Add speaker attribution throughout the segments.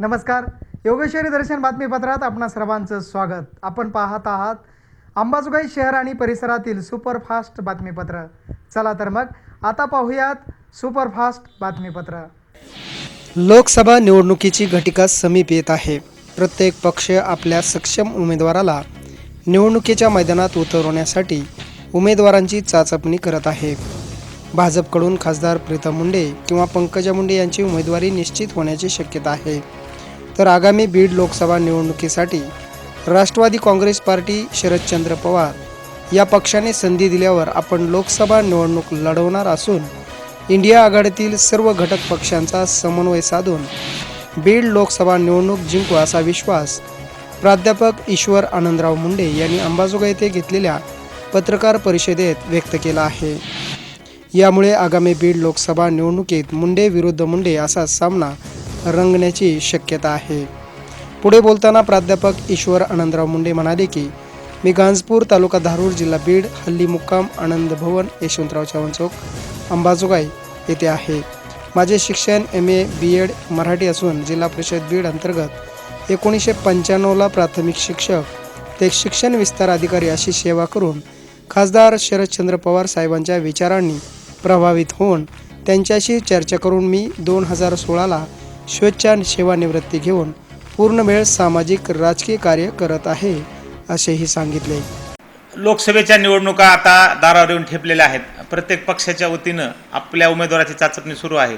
Speaker 1: नमस्कार. योगेश्वरी दर्शन बातमीपत्रात आपणा सर्वांचं स्वागत. आपण पाहत आहात अंबाजोगाई शहर आणि परिसरातील सुपरफास्ट बातमीपत्र. चला तर मग आता पाहूयात सुपरफास्ट बातमीपत्र. लोकसभा निवडणुकीची घटिका समीप येत आहे. प्रत्येक पक्ष आपल्या सक्षम उमेदवाराला निवडणुकीच्या मैदानात उतरवण्यासाठी उमेदवारांची चाचपणी करत आहे. भाजपकडून खासदार प्रीतम मुंडे किंवा पंकजा मुंडे यांची उमेदवारी निश्चित होण्याची शक्यता आहे. तर आगामी बीड लोकसभा निवडणुकीसाठी राष्ट्रवादी काँग्रेस पार्टी शरदचंद्र पवार या पक्षाने संधी दिल्यावर आपण लोकसभा निवडणूक लढवणार असून इंडिया आघाडीतील सर्व घटक पक्षांचा समन्वय साधून बीड लोकसभा निवडणूक जिंकू असा विश्वास प्राध्यापक ईश्वर आनंदराव मुंडे यांनी अंबाजोगाई येथे घेतलेल्या पत्रकार परिषदेत व्यक्त केला आहे. यामुळे आगामी बीड लोकसभा निवडणुकीत मुंडे विरुद्ध मुंडे असा सामना रंगण्याची शक्यता आहे. पुढे बोलताना प्राध्यापक ईश्वर आनंदराव मुंडे म्हणाले की मी गांजपूर तालुका धारूर जिल्हा बीड हल्ली मुक्काम आनंद भवन यशवंतराव चव्हाण चौक अंबाजोगाई येथे आहे. माझे शिक्षण M A B Ed Marathi असून जिल्हा परिषद बीड अंतर्गत एकोणीसशे पंच्याण्णवला प्राथमिक शिक्षक ते शिक्षण विस्तार अधिकारी अशी सेवा करून खासदार शरदचंद्र पवार साहेबांच्या विचारांनी प्रभावित होऊन त्यांच्याशी चर्चा करून मी दोन हजार सोळाला स्वेच्छा सेवानिवृत्ती घेऊन पूर्ण वेळ सामाजिक राजकीय कार्य करत आहे असेही सांगितले.
Speaker 2: लोकसभेच्या निवडणुका आता दारावर येऊन ठेपलेल्या आहेत. प्रत्येक पक्षाच्या वतीनं आपल्या उमेदवाराची चाचपणी सुरू आहे.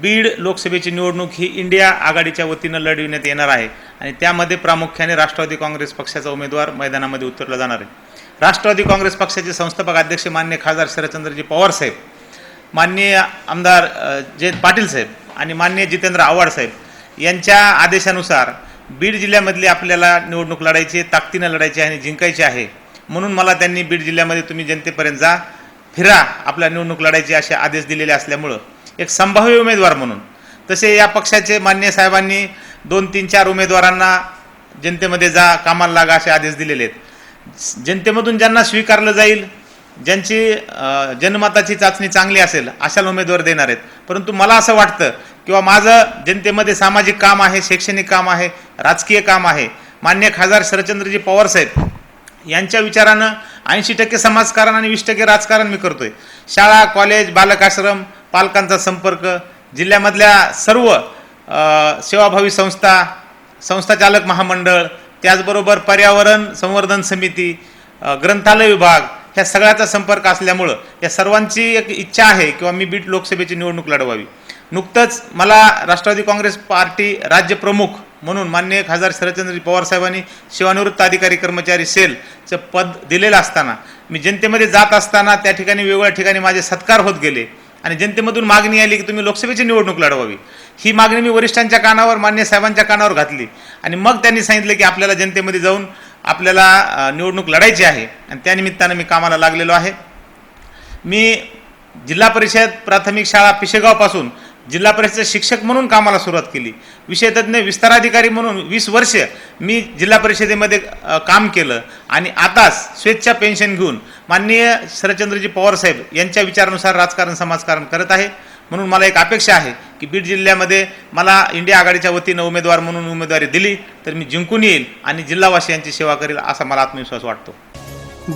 Speaker 2: बीड लोकसभेची निवडणूक ही इंडिया आघाडीच्या वतीनं लढविण्यात येणार आहे आणि त्यामध्ये प्रामुख्याने राष्ट्रवादी काँग्रेस पक्षाचा उमेदवार मैदानामध्ये उतरला जाणार आहे. राष्ट्रवादी काँग्रेस पक्षाचे संस्थापक अध्यक्ष मान्य खासदार शरदचंद्रजी पवार साहेब माननीय आमदार जयंत पाटील साहेब आणि माननीय जितेंद्र आव्हाड साहेब यांच्या आदेशानुसार बीड जिल्ह्यामधली आपल्याला निवडणूक लढायची आहे ताकदीनं लढायची आहे आणि जिंकायची आहे. म्हणून मला त्यांनी बीड जिल्ह्यामध्ये तुम्ही जनतेपर्यंत जा फिरा आपल्या निवडणूक लढायची असे आदेश दिलेले असल्यामुळं. एक संभाव्य उमेदवार म्हणून. तसे या पक्षाचे मान्य साहेबांनी दोन तीन चार उमेदवारांना जनतेमध्ये जा कामाला लागा असे आदेश दिलेले आहेत. जनतेमधून ज्यांना स्वीकारलं जाईल ज्यांची जनमताची चाचणी चांगली असेल अशा उमेदवार देणार आहेत. परंतु मला असं वाटतं किंवा माझं जनतेमध्ये सामाजिक काम आहे शैक्षणिक काम आहे राजकीय काम आहे मान्य खासदार शरदचंद्रजी पवार साहेब यांच्या विचारानं ऐंशी टक्के समाजकारण आणि वीस टक्के राजकारण मी करतोय. शाळा कॉलेज बालकाश्रम पालकांचा संपर्क जिल्ह्यामधल्या सर्व सेवाभावी संस्था संस्थाचालक महामंडळ त्याचबरोबर पर्यावरण संवर्धन समिती ग्रंथालय विभाग ह्या सगळ्याचा संपर्क असल्यामुळं या सर्वांची एक इच्छा आहे किंवा मी बीड लोकसभेची निवडणूक लढवावी. नुकतंच मला राष्ट्रवादी काँग्रेस पार्टी राज्य प्रमुख म्हणून मान्य खासदार शरदचंद्रजी पवारसाहेबांनी सेवानिवृत्त अधिकारी कर्मचारी सेलचं पद दिलेलं असताना मी जनतेमध्ये जात असताना त्या ठिकाणी वेगवेगळ्या ठिकाणी माझे सत्कार होत गेले आणि जनतेमधून मागणी आली की तुम्ही लोकसभेची निवडणूक लढवावी. ही मागणी मी वरिष्ठांच्या कानावर मान्य साहेबांच्या कानावर घातली आणि मग त्यांनी सांगितलं की आपल्याला जनतेमध्ये जाऊन आपल्याला निवडणूक लढायची आहे आणि त्यानिमित्तानं मी कामाला लागलेलो आहे. मी जिल्हा परिषद प्राथमिक शाळा पिशेगावपासून जिल्हा परिषद शिक्षक म्हणून कामाला सुरुवात केली. विषयतज्ञ विस्ताराधिकारी म्हणून वीस वर्ष मी जिल्हा परिषदेमध्ये काम केलं. आणि आताच स्वेच्छा पेन्शन घेऊन माननीय शरदचंद्रजी पवार साहेब यांच्या विचारानुसार राजकारण समाजकारण करत आहे. म्हणून मला एक अपेक्षा आहे की बीड जिल्ह्यामध्ये मला इंडिया आघाडीच्या वतीनं उमेदवार म्हणून उमेदवारी दिली तर मी जिंकून येईल आणि जिल्हावासियांची सेवा करेल असा मला आत्मविश्वास वाटतो.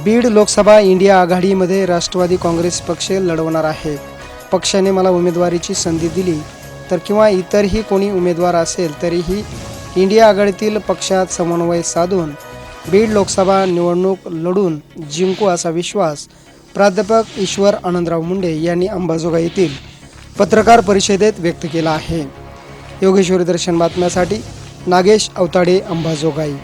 Speaker 1: बीड लोकसभा इंडिया आघाडीमध्ये राष्ट्रवादी काँग्रेस पक्ष लढवणार आहे. पक्षाने मला उमेदवारीची संधी दिली तर किंवा इतरही कोणी उमेदवार असेल तरीही इंडिया आघाडीतील पक्षात समन्वय साधून बीड लोकसभा निवडणूक लढून जिंकू असा विश्वास प्राध्यापक ईश्वर आनंदराव मुंडे यांनी अंबाजोगाई येथील पत्रकार परिषदेत व्यक्त केला आहे. योगेश्वरी दर्शन बातम्यासाठी नागेश अवताडे अंबाजोगाई.